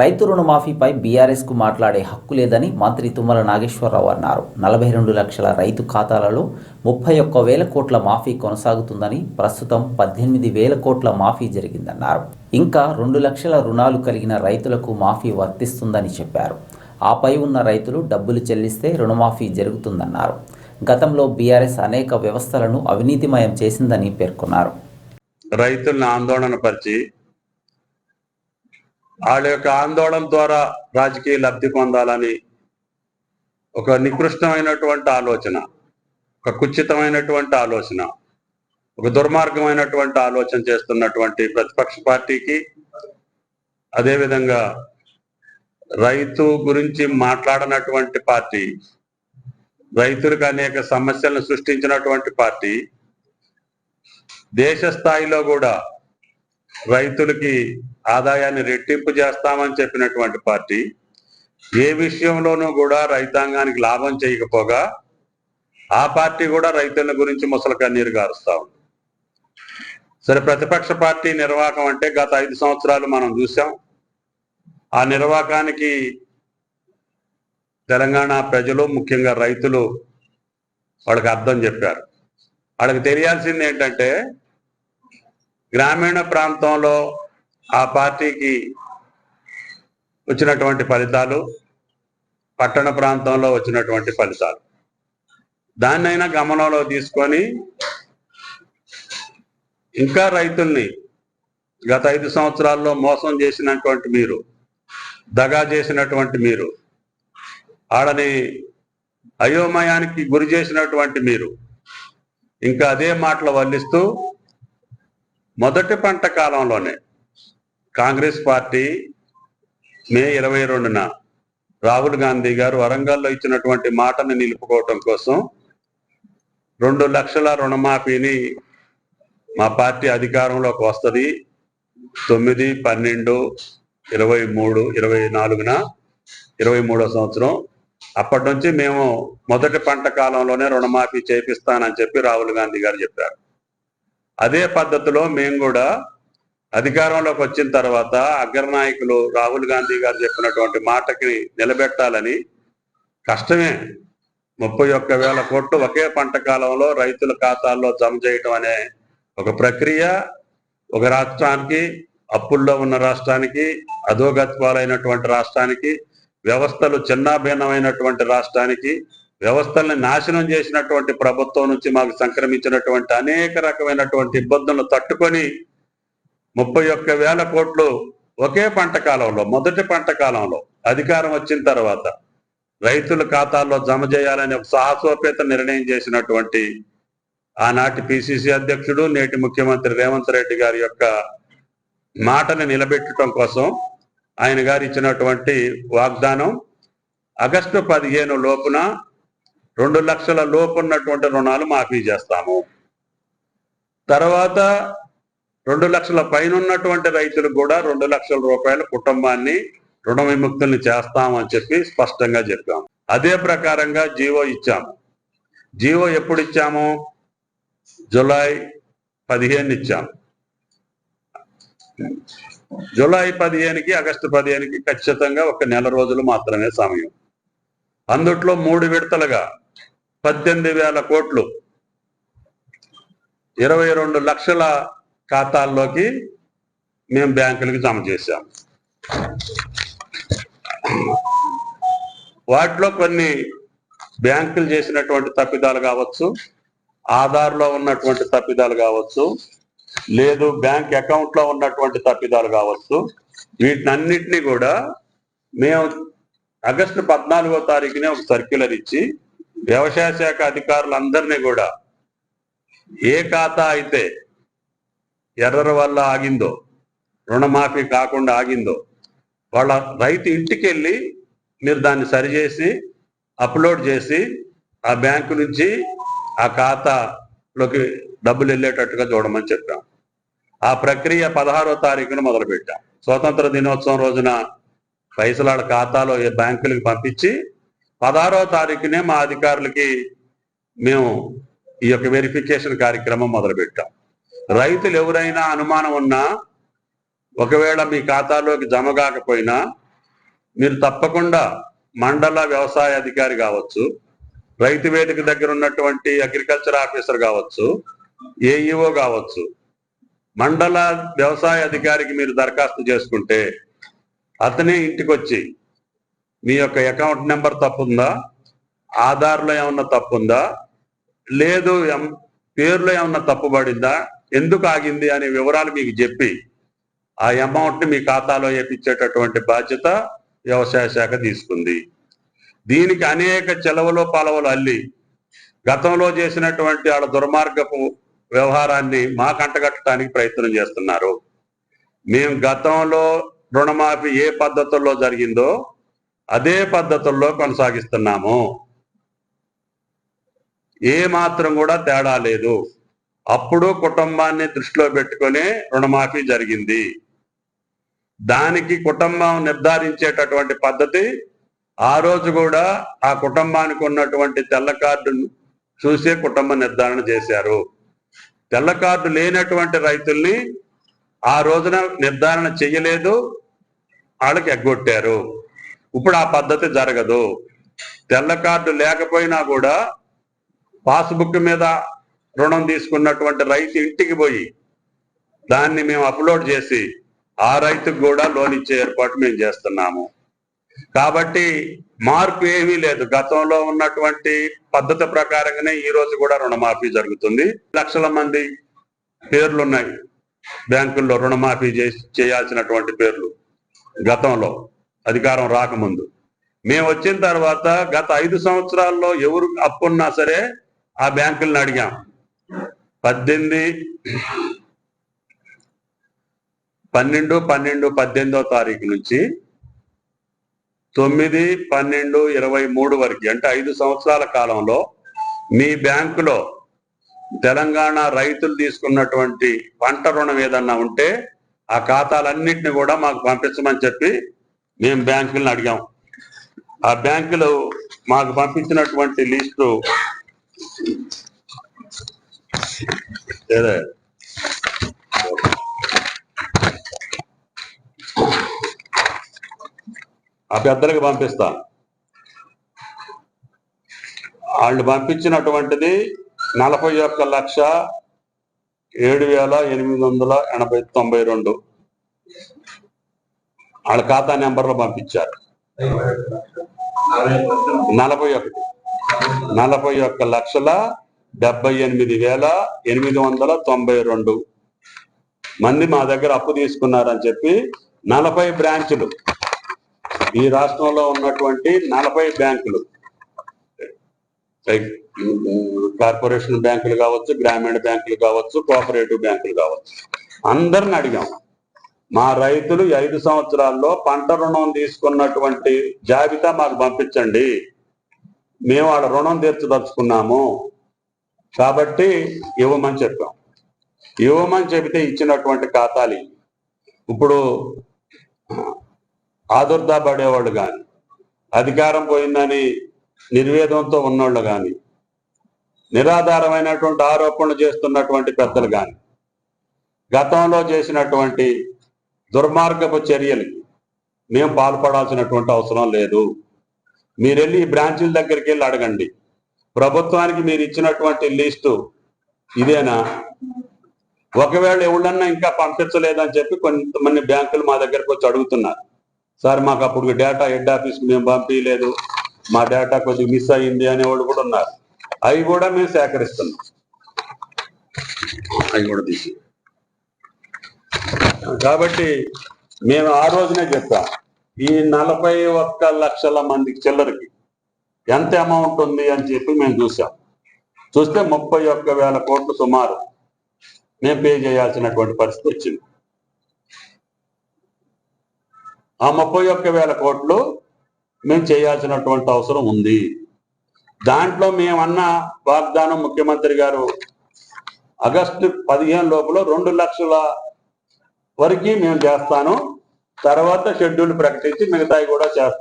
రైతు రుణమాఫీపై బీఆర్ఎస్కు మాట్లాడే హక్కు లేదని మంత్రి తుమ్మల నాగేశ్వరరావు అన్నారు. నలభై రెండు లక్షల రైతు ఖాతాలలో ముప్పై ఒక్క వేల కోట్ల మాఫీ కొనసాగుతుందని ప్రస్తుతం పద్దెనిమిది వేల కోట్ల మాఫీ జరిగిందన్నారు. ఇంకా రెండు లక్షల రుణాలు కలిగిన రైతులకు మాఫీ వర్తిస్తుందని చెప్పారు. ఆపై ఉన్న రైతులు డబ్బులు చెల్లిస్తే రుణమాఫీ జరుగుతుందన్నారు. గతంలో బీఆర్ఎస్ అనేక వ్యవస్థలను అవినీతిమయం చేసిందని పేర్కొన్నారు. రైతులను ఆందోళన పరిచి వాళ్ళ యొక్క ఆందోళన ద్వారా రాజకీయ లబ్ధి పొందాలని ఒక నికృష్టమైనటువంటి ఆలోచన ఒక కుచితమైనటువంటి ఆలోచన ఒక దుర్మార్గమైనటువంటి ఆలోచన చేస్తున్నటువంటి ప్రతిపక్ష పార్టీకి అదేవిధంగా రైతు గురించి మాట్లాడనటువంటి పార్టీ రైతులకు అనేక సమస్యలను సృష్టించినటువంటి పార్టీ దేశ స్థాయిలో కూడా రైతులకి ఆదాయాన్ని రెట్టింపు చేస్తామని చెప్పినటువంటి పార్టీ ఏ విషయంలోనూ కూడా రైతాంగానికి లాభం చేయకపోగా ఆ పార్టీ కూడా రైతుల గురించి ముసల కన్నీరు గారుస్తా ఉంది. సరే ప్రతిపక్ష పార్టీ నిర్వాహకం అంటే గత ఐదు సంవత్సరాలు మనం చూసాం. ఆ నిర్వాహకానికి తెలంగాణ ప్రజలు ముఖ్యంగా రైతులు వాళ్ళకి అర్థం చెప్పారు. వాళ్ళకి తెలియాల్సింది ఏంటంటే గ్రామీణ ప్రాంతంలో ఆ పార్టీకి వచ్చినటువంటి ఫలితాలు పట్టణ ప్రాంతంలో వచ్చినటువంటి ఫలితాలు. దాన్నైనా గమనంలో తీసుకొని ఇంకా రైతుల్ని గత ఐదు సంవత్సరాల్లో మోసం చేసినటువంటి మీరు దగా చేసినటువంటి మీరు ఆడని అయోమయానికి గురి చేసినటువంటి మీరు ఇంకా అదే మాటలు వల్లిస్తూ మొదటి పంట కాలంలోనే కాంగ్రెస్ పార్టీ మే ఇరవై రెండున రాహుల్ గాంధీ గారు వరంగల్లో ఇచ్చినటువంటి మాటను నిలుపుకోవటం కోసం రెండు లక్షల రుణమాఫీని మా పార్టీ అధికారంలోకి వస్తుంది. తొమ్మిది పన్నెండు ఇరవై మూడు ఇరవై నాలుగున ఇరవై మూడో సంవత్సరం. అప్పటి నుంచి మేము మొదటి పంట కాలంలోనే రుణమాఫీ చేపిస్తానని చెప్పి రాహుల్ గాంధీ గారు చెప్పారు. అదే పద్ధతిలో మేము కూడా అధికారంలోకి వచ్చిన తర్వాత అగ్రనాయకులు రాహుల్ గాంధీ గారు చెప్పినటువంటి మాటకి నిలబెట్టాలని కష్టమే. ముప్పై ఒక్క వేల కోట్లు ఒకే పంట కాలంలో రైతుల ఖాతాల్లో జమ చేయటం అనే ఒక ప్రక్రియ ఒక రాష్ట్రానికి అప్పుల్లో ఉన్న రాష్ట్రానికి అధోగత్వాలైనటువంటి రాష్ట్రానికి వ్యవస్థలు చిన్నాభిన్నమైనటువంటి రాష్ట్రానికి వ్యవస్థల్ని నాశనం చేసినటువంటి ప్రభుత్వం నుంచి మాకు సంక్రమించినటువంటి అనేక రకమైనటువంటి ఇబ్బందులను తట్టుకొని ముప్పై ఒక్క వేల కోట్లు ఒకే పంట కాలంలో మొదటి పంట కాలంలో అధికారం వచ్చిన తర్వాత రైతుల ఖాతాల్లో జమ చేయాలని ఒక సాహసోపేత నిర్ణయం చేసినటువంటి ఆనాటి పిసిసి అధ్యక్షుడు నేటి ముఖ్యమంత్రి రేవంత్ రెడ్డి గారి యొక్క మాటని నిలబెట్టడం కోసం ఆయన గారు ఇచ్చినటువంటి వాగ్దానం ఆగస్టు పదిహేను లోపున రెండు లక్షల లోపు ఉన్నటువంటి రుణాలు మాఫీ చేస్తాము. తర్వాత రెండు లక్షల పైన ఉన్నటువంటి రైతులకు కూడా రెండు లక్షల రూపాయల కుటుంబాన్ని రుణ విముక్తుల్ని చేస్తామని చెప్పి స్పష్టంగా చెప్పాము అదే ప్రకారంగా జీవో ఇచ్చాము. జీవో ఎప్పుడు ఇచ్చాము? జులై పదిహేను ఇచ్చాము. జూలై పదిహేనుకి ఆగస్టు పదిహేనుకి ఖచ్చితంగా ఒక నెల రోజులు మాత్రమే సమయం. అందుట్లో మూడు విడతలుగా పద్దెనిమిది వేల కోట్లు. ఇరవై రెండు లక్షల ఖాతాల్లోకి మేము బ్యాంకులకి జమ చేశాం. వాటిలో కొన్ని బ్యాంకులు చేసినటువంటి తప్పిదాలు కావచ్చు ఆధార్లో ఉన్నటువంటి తప్పిదాలు కావచ్చు లేదు బ్యాంక్ అకౌంట్లో ఉన్నటువంటి తప్పిదాలు కావచ్చు వీటినన్నిటినీ కూడా మేము ఆగస్టు పద్నాలుగో తారీఖునే ఒక సర్క్యులర్ ఇచ్చి వ్యవసాయ శాఖ అధికారులందరినీ కూడా ఏ ఖాతా అయితే ఎర్రర్ వల్ల ఆగిందో రుణమాఫీ కాకుండా ఆగిందో వాళ్ళ రైతు ఇంటికెళ్ళి మీరు దాన్ని సరిచేసి అప్లోడ్ చేసి ఆ బ్యాంకు నుంచి ఆ ఖాతాలోకి డబ్బులు వెళ్ళేటట్టుగా చూడమని చెప్పాం. ఆ ప్రక్రియ పదహారో తారీఖున మొదలుపెట్టాం. స్వాతంత్ర దినోత్సవం రోజున పైసలాడ ఖాతాలో ఏ బ్యాంకులకు పంపించి పదహారో తారీఖునే మా అధికారులకి మేము ఈ యొక్క వెరిఫికేషన్ కార్యక్రమం మొదలుపెట్టాం. రైతులు ఎవరైనా అనుమానం ఉన్నా ఒకవేళ మీ ఖాతాలోకి జమ కాకపోయినా మీరు తప్పకుండా మండల వ్యవసాయ అధికారి కావచ్చు రైతు వేదిక దగ్గర ఉన్నటువంటి అగ్రికల్చర్ ఆఫీసర్ కావచ్చు ఏఈఓ కావచ్చు మండల వ్యవసాయ అధికారికి మీరు దరఖాస్తు చేసుకుంటే అతనే ఇంటికి వచ్చి మీ యొక్క అకౌంట్ నెంబర్ తప్పుందా? ఆధార్లో ఏమన్నా తప్పుందా? లేదు ఎం- పేరులో ఏమన్నా తప్పుబడిందా? ఎందుకు ఆగింది అనే వివరాలు మీకు చెప్పి ఆ అమౌంట్ని మీ ఖాతాలో వేపించేటటువంటి బాధ్యత వ్యవసాయ శాఖ తీసుకుంది. దీనికి అనేక చెలవలో పలవలు అల్లి గతంలో చేసినటువంటి వాళ్ళ దుర్మార్గపు వ్యవహారాన్ని మా కంటగట్టడానికి ప్రయత్నం చేస్తున్నారు. మేము గతంలో రుణమాఫీ ఏ పద్ధతుల్లో జరిగిందో అదే పద్ధతుల్లో కొనసాగిస్తున్నాము. ఏ మాత్రం కూడా తేడా లేదు. అప్పుడు కుటుంబాన్ని దృష్టిలో పెట్టుకొని రుణమాఫీ జరిగింది. దానికి కుటుంబం నిర్ధారించేటటువంటి పద్ధతి ఆ రోజు కూడా ఆ కుటుంబానికి ఉన్నటువంటి తెల్ల కార్డును చూసే కుటుంబ నిర్ధారణ చేశారు. తెల్ల కార్డు లేనటువంటి రైతుల్ని ఆ రోజున నిర్ధారణ చెయ్యలేదు వాళ్ళకి ఎగ్గొట్టారు. ఇప్పుడు ఆ పద్ధతి జరగదు. తెల్ల కార్డు లేకపోయినా కూడా పాస్బుక్ మీద రుణం తీసుకున్నటువంటి రైతు ఇంటికి పోయి దాన్ని మేము అప్లోడ్ చేసి ఆ రైతుకు కూడా లోన్ ఇచ్చే ఏర్పాటు మేము చేస్తున్నాము. కాబట్టి మార్పు ఏమీ లేదు. గతంలో ఉన్నటువంటి పద్ధతి ప్రకారంగానే ఈ రోజు కూడా రుణమాఫీ జరుగుతుంది. లక్షల మంది పేర్లు ఉన్నాయి. బ్యాంకుల్లో రుణమాఫీ చేసి చేయాల్సినటువంటి పేర్లు గతంలో. అధికారం రాకముందు. మేము వచ్చిన తర్వాత గత ఐదు సంవత్సరాల్లో ఎవరు అప్పున్నా సరే ఆ బ్యాంకులను అడిగాం. పద్దెనిమిది పన్నెండు పన్నెండు పద్దెనిమిదో తారీఖు నుంచి తొమ్మిది పన్నెండు ఇరవై మూడు వరకు అంటే ఐదు సంవత్సరాల కాలంలో మీ బ్యాంకులో తెలంగాణ రైతులు తీసుకున్నటువంటి పంట రుణం ఏదన్నా ఉంటే ఆ ఖాతాలన్నింటినీ కూడా మాకు పంపించమని చెప్పి మేము బ్యాంకులను అడిగాం. ఆ బ్యాంకులు మాకు పంపించినటువంటి లిస్టు ఆ పెద్దలకు పంపిస్తా. వాళ్ళు పంపించినటువంటిది నలభై ఒక్క లక్ష ఏడు వేల ఎనిమిది వందల ఎనభై తొంభై రెండు. వాళ్ళ ఖాతా నెంబర్లో పంపించారు. నలభై ఒకటి. నలభై ఒక్క లక్షల డెబ్బై ఎనిమిది వేల ఎనిమిది వందల తొంభై రెండు మంది మా దగ్గర అప్పు తీసుకున్నారని చెప్పి నలభై బ్రాంచులు. ఈ రాష్ట్రంలో ఉన్నటువంటి నలభై బ్యాంకులు. కార్పొరేషన్ బ్యాంకులు కావచ్చు గ్రామీణ బ్యాంకులు కావచ్చు కోఆపరేటివ్ బ్యాంకులు కావచ్చు. అందరిని అడిగాము మా రైతులు ఐదు సంవత్సరాల్లో పంట రుణం తీసుకున్నటువంటి జాబితా మాకు పంపించండి. మేము వాళ్ళ రుణం తీర్చదలుచుకున్నాము. కాబట్టి ఇవ్వమని చెప్పాం. ఇవ్వమని చెబితే ఇచ్చినటువంటి ఖాతాలు ఇప్పుడు ఆదుర్దా పడేవాళ్ళు కానీ అధికారం పోయిందని నిర్వేదంతో ఉన్నోళ్ళు కానీ నిరాధారమైనటువంటి ఆరోపణలు చేస్తున్నటువంటి పెద్దలు కానీ గతంలో చేసినటువంటి దుర్మార్గపు చర్యలకి మేము పాల్పడాల్సినటువంటి అవసరం లేదు. మీరు వెళ్ళి ఈ బ్రాంచీల దగ్గరికి వెళ్ళి అడగండి. ప్రభుత్వానికి మీరు ఇచ్చినటువంటి లిస్టు ఇదేనా? ఒకవేళ ఎవడన్నా ఇంకా పంపించలేదని చెప్పి కొంతమంది బ్యాంకులు మా దగ్గరకు వచ్చి అడుగుతున్నారు. సార్ మాకు అప్పుడు డేటా హెడ్ ఆఫీస్ మేము పంపించలేదు మా డేటా కొద్దిగా మిస్ అయ్యింది అనేవాళ్ళు కూడా ఉన్నారు. అవి కూడా మేము సేకరిస్తున్నాం. అవి కూడా తీసి. కాబట్టి మేము ఆ రోజునే చెప్పాం ఈ నలభై ఒక్క లక్షల మందికి చిల్లరకి ఎంత అమౌంట్ ఉంది అని చెప్పి మేము చూసాం. చూస్తే ముప్పై ఒక్క వేల కోట్లు సుమారు మేము పే చేయాల్సినటువంటి పరిస్థితి వచ్చింది. ఆ ముప్పై ఒక్క వేల కోట్లు మేము చేయాల్సినటువంటి అవసరం ఉంది. దాంట్లో మేమన్న వాగ్దానం ముఖ్యమంత్రి గారు ఆగస్టు పదిహేను లోపల రెండు లక్షల వరకు మేము చేస్తాను. తర్వాత షెడ్యూల్ ప్రకటించి మిగతాయి కూడా చేస్తాం